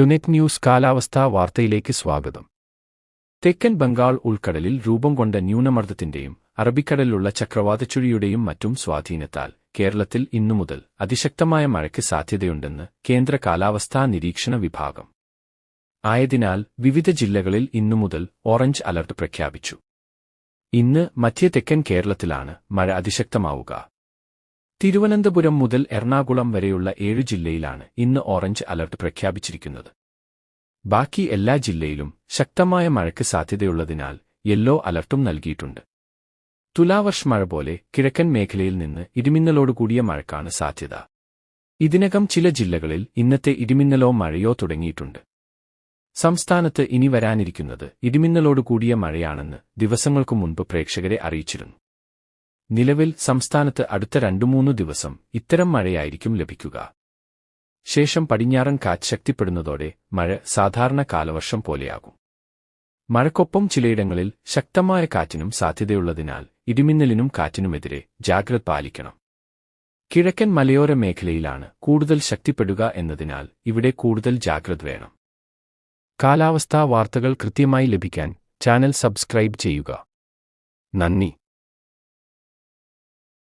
ടുനെറ്റ് news കാലാവസ്ഥാ വാർത്തയിലേക്ക് സ്വാഗതം. തെക്കൻ ബംഗാൾ ഉൾക്കടലിൽ രൂപം കൊണ്ട ന്യൂനമർദ്ദത്തിന്റെയും അറബിക്കടലിലുള്ള ചക്രവാതച്ചുഴിയുടെയും മറ്റും സ്വാധീനത്താൽ കേരളത്തിൽ ഇന്നു മുതൽ അതിശക്തമായ മഴയ്ക്ക് സാധ്യതയുണ്ടെന്ന് കേന്ദ്ര കാലാവസ്ഥാ നിരീക്ഷണ വിഭാഗം. ആയതിനാൽ വിവിധ ജില്ലകളിൽ ഇന്നു മുതൽ ഓറഞ്ച് അലർട്ട് പ്രഖ്യാപിച്ചു. ഇന്ന് മധ്യ തെക്കൻ കേരളത്തിലാണ് മഴ അതിശക്തമാവുക. തിരുവനന്തപുരം മുതൽ എറണാകുളം വരെയുള്ള ഏഴ് ജില്ലയിലാണ് ഇന്ന് ഓറഞ്ച് അലർട്ട് പ്രഖ്യാപിച്ചിരിക്കുന്നത്. ബാക്കി എല്ലാ ജില്ലയിലും ശക്തമായ മഴയ്ക്ക് സാധ്യതയുള്ളതിനാൽ യെല്ലോ അലർട്ടും നൽകിയിട്ടുണ്ട്. തുലാവർഷ് മഴ പോലെ കിഴക്കൻ മേഖലയിൽ നിന്ന് ഇടിമിന്നലോടുകൂടിയ മഴക്കാണ് സാധ്യത. ഇതിനകം ചില ജില്ലകളിൽ ഇന്നത്തെ ഇടിമിന്നലോ മഴയോ തുടങ്ങിയിട്ടുണ്ട്. സംസ്ഥാനത്ത് ഇനി വരാനിരിക്കുന്നത് ഇടിമിന്നലോടുകൂടിയ മഴയാണെന്ന് ദിവസങ്ങൾക്കു മുൻപ് പ്രേക്ഷകരെ അറിയിച്ചിരുന്നു. നിലവിൽ സംസ്ഥാനത്ത് അടുത്ത രണ്ടു മൂന്ന് ദിവസം ഇത്തരം മഴയായിരിക്കും ലഭിക്കുക. ശേഷം പടിഞ്ഞാറൻ കാറ്റ് ശക്തിപ്പെടുന്നതോടെ മഴ സാധാരണ കാലവർഷം പോലെയാകും. മഴക്കൊപ്പം ചിലയിടങ്ങളിൽ ശക്തമായ കാറ്റിനും സാധ്യതയുള്ളതിനാൽ ഇടിമിന്നലിനും കാറ്റിനുമെതിരെ ജാഗ്രത പാലിക്കണം. കിഴക്കൻ മലയോര മേഖലയിലാണ് കൂടുതൽ ശക്തിപ്പെടുക എന്നതിനാൽ ഇവിടെ കൂടുതൽ ജാഗ്രത വേണം. കാലാവസ്ഥാ വാർത്തകൾ കൃത്യമായി ലഭിക്കാൻ ചാനൽ സബ്സ്ക്രൈബ് ചെയ്യുക. നന്ദി.